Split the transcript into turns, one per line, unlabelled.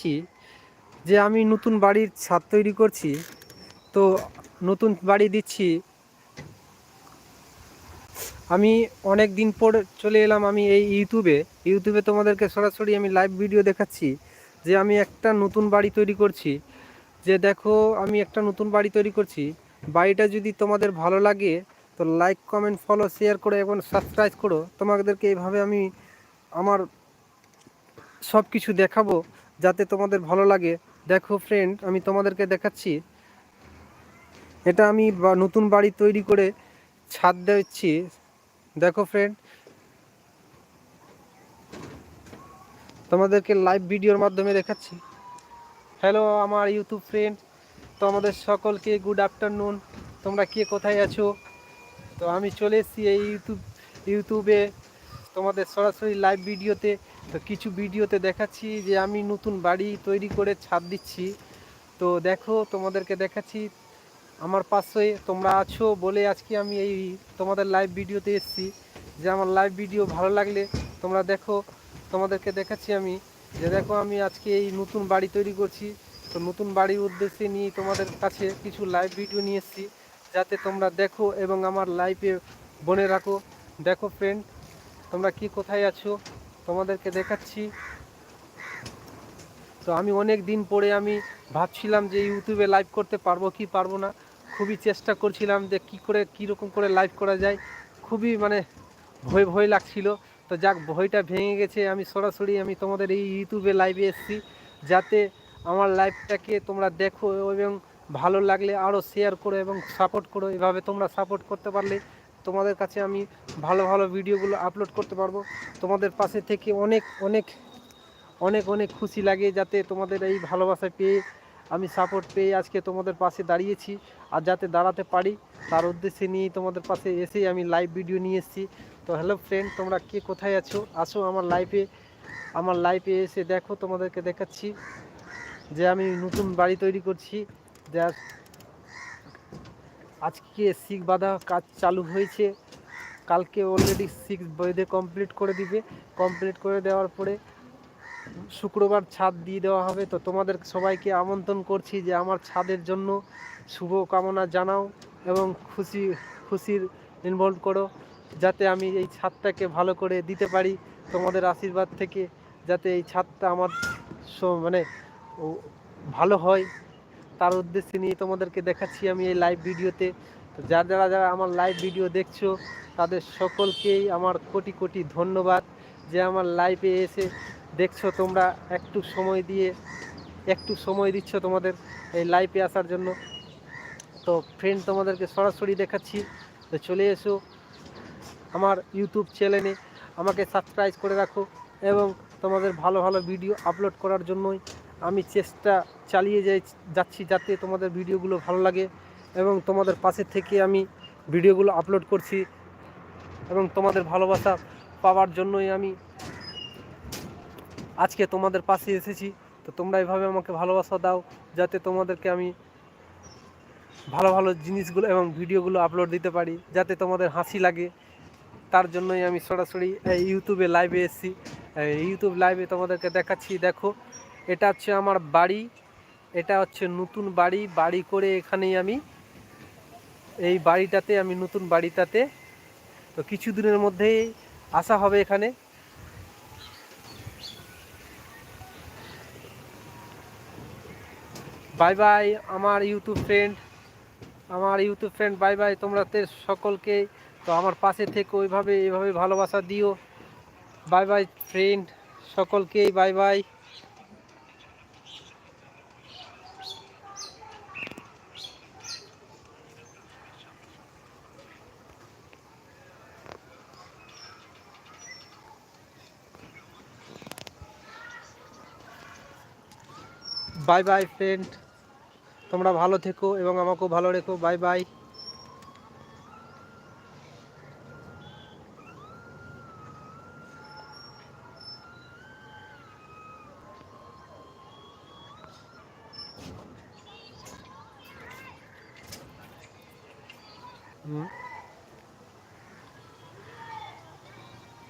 দেখাচ্ছি যে আমি নতুন বাড়ির ছাদ তৈরি করছি, তো নতুন বাড়ি দিচ্ছি। আমি অনেক দিন পর চলে এলাম আমি এই ইউটিউবে। ইউটিউবে তোমাদেরকে সরাসরি আমি লাইভ ভিডিও দেখাচ্ছি, যে আমি একটা নতুন বাড়ি তৈরি করছি। যে দেখো, আমি একটা নতুন বাড়ি তৈরি করছি। বাড়িটা যদি তোমাদের ভালো লাগে, তো লাইক কমেন্ট ফলো শেয়ার করো এবং সাবস্ক্রাইব করো। তোমাদেরকে এইভাবে আমি আমার সব কিছু দেখাবো। যাতে তোমাদের ভালো লাগে। দেখো ফ্রেন্ড আমি তোমাদেরকে দেখাচ্ছি। এটা আমি নতুন বাড়ি তৈরি করে ছাদ দিচ্ছি। দেখো ফ্রেন্ড তোমাদেরকে লাইভ ভিডিওর মাধ্যমে দেখাচ্ছি। হ্যালো আমার ইউটিউব ফ্রেন্ড তো আমাদের সকলকে গুড আফটারনুন তোমরা কে কোথায় আছো? তো আমি চলে এসেছি এই ইউটিউব ইউটিউবে তোমাদের সরাসরি লাইভ ভিডিওতে, তো কিছু ভিডিওতে দেখাচ্ছি যে আমি নতুন বাড়ি তৈরি করে ছাদ দিচ্ছি। তো দেখো, তোমাদেরকে দেখাচ্ছি। আমার পাশে তোমরা আছো বলে আজকে আমি এই তোমাদের লাইভ ভিডিওতে এসেছি। যে আমার লাইভ ভিডিও ভালো লাগলে তোমরা দেখো, তোমাদেরকে দেখাচ্ছি আমি। যে দেখো, আমি আজকে এই নতুন বাড়ি তৈরি করছি। তো নতুন বাড়ির উদ্দেশ্যে নিয়ে তোমাদের কাছে কিছু লাইভ ভিডিও নিয়ে এসেছি। যাতে তোমরা দেখো এবং আমার লাইভে বনে রাখো। দেখো ফ্রেন্ড তোমরা কি কোথায় আছো? তোমাদেরকে দেখাচ্ছি। তো আমি অনেক দিন পরে আমি ভাবছিলাম যে ইউটিউবে লাইভ করতে পারব কি পারব না। খুবই চেষ্টা করছিলাম যে কি করে কীরকম করে লাইভ করা যায়। খুবই মানে ভয় ভয় লাগছিল। তো যাক, ভয়টা ভেঙে গেছে। আমি সরাসরি আমি তোমাদের এই ইউটিউবে লাইভে এসেছি। যাতে আমার লাইভটাকে তোমরা দেখো এবং ভালো লাগলে আরও শেয়ার করো এবং সাপোর্ট করো। এভাবে তোমরা সাপোর্ট করতে পারলে তোমাদের কাছে আমি ভালো ভালো ভিডিওগুলো আপলোড করতে পারব। তোমাদের পাশে থেকে অনেক অনেক অনেক অনেক খুশি লাগে যাতে তোমাদের এই ভালোবাসা পেয়ে আমি সাপোর্ট পেয়ে আজকে তোমাদের পাশে দাঁড়িয়েছি। আর যাতে দাঁড়াতে পারি, তার উদ্দেশ্যে নিয়েই তোমাদের পাশে এসেই আমি লাইভ ভিডিও নিয়ে এসেছি। তো হ্যালো ফ্রেন্ড তোমরা কে কোথায় আছো? আসো আমার লাইফে আমার লাইফে এসে দেখো, তোমাদেরকে দেখাচ্ছি যে আমি নতুন বাড়ি তৈরি করছি। যা আজকে শিখ বাঁধা কাজ চালু হয়েছে। কালকে অলরেডি সিক্স বেঁধে কমপ্লিট করে দিবে। কমপ্লিট করে দেওয়ার পরে শুক্রবার ছাদ দিয়ে দেওয়া হবে। তো তোমাদের সবাইকে আমন্ত্রণ করছি যে আমার ছাদের জন্য শুভ কামনা জানাও এবং খুশি, খুশির ইনভলভ করো। যাতে আমি এই ছাদটাকে ভালো করে দিতে পারি তোমাদের আশীর্বাদ থেকে। যাতে এই ছাদটা আমার মানে ভালো হয়। তার উদ্দেশ্যে নিয়ে তোমাদেরকে দেখাচ্ছি আমি এই লাইভ ভিডিওতে। তো যারা যারা যারা আমার লাইভ ভিডিও দেখছ, তাদের সকলকেই আমার কোটি কোটি ধন্যবাদ যে আমার লাইভে এসে দেখছ তোমরা। একটু সময় দিয়ে, একটু সময় দিচ্ছ তোমাদের এই লাইভে আসার জন্য। তো ফ্রেন্ড তোমাদেরকে সরাসরি দেখাচ্ছি। তো চলে এসো আমার ইউটিউব চ্যানেলে আমাকে সাবস্ক্রাইব করে রাখো এবং তোমাদের ভালো ভালো ভিডিও আপলোড করার জন্যই আমি চেষ্টা চালিয়ে যাই, যাচ্ছি যাতে তোমাদের ভিডিওগুলো ভালো লাগে এবং তোমাদের পাশে থেকে আমি ভিডিওগুলো আপলোড করছি এবং তোমাদের ভালোবাসা পাওয়ার জন্যই আমি আজকে তোমাদের পাশে এসেছি। তো তোমরা এভাবে আমাকে ভালোবাসা দাও, যাতে তোমাদেরকে আমি ভালো ভালো জিনিসগুলো এবং ভিডিওগুলো আপলোড দিতে পারি, যাতে তোমাদের হাসি লাগে। তার জন্যই আমি সরাসরি ইউটিউবে লাইভে এসেছি। ইউটিউব লাইভে তোমাদেরকে দেখাচ্ছি, দেখো। এটা হচ্ছে আমার বাড়ি, এটা হচ্ছে নতুন বাড়ি বাড়ি করে এখানেই আমি এই বাড়িটাতে, আমি নতুন বাড়িটাতে। তো কিছু দিনের মধ্যেই আসা হবে এখানে। বাই বাই আমার ইউটিউব ফ্রেন্ড, আমার ইউটিউব ফ্রেন্ড, বাই বাই তোমরা সকলকে। তো আমার পাশে থেকে ওইভাবে এইভাবে ভালোবাসা দিও। বাই বাই ফ্রেন্ড, সকলকেই bye bye. Bye bye friend তোমরা ভালো থেকো এবং আমাকেও ভালো রেখো। বাই বাই হুম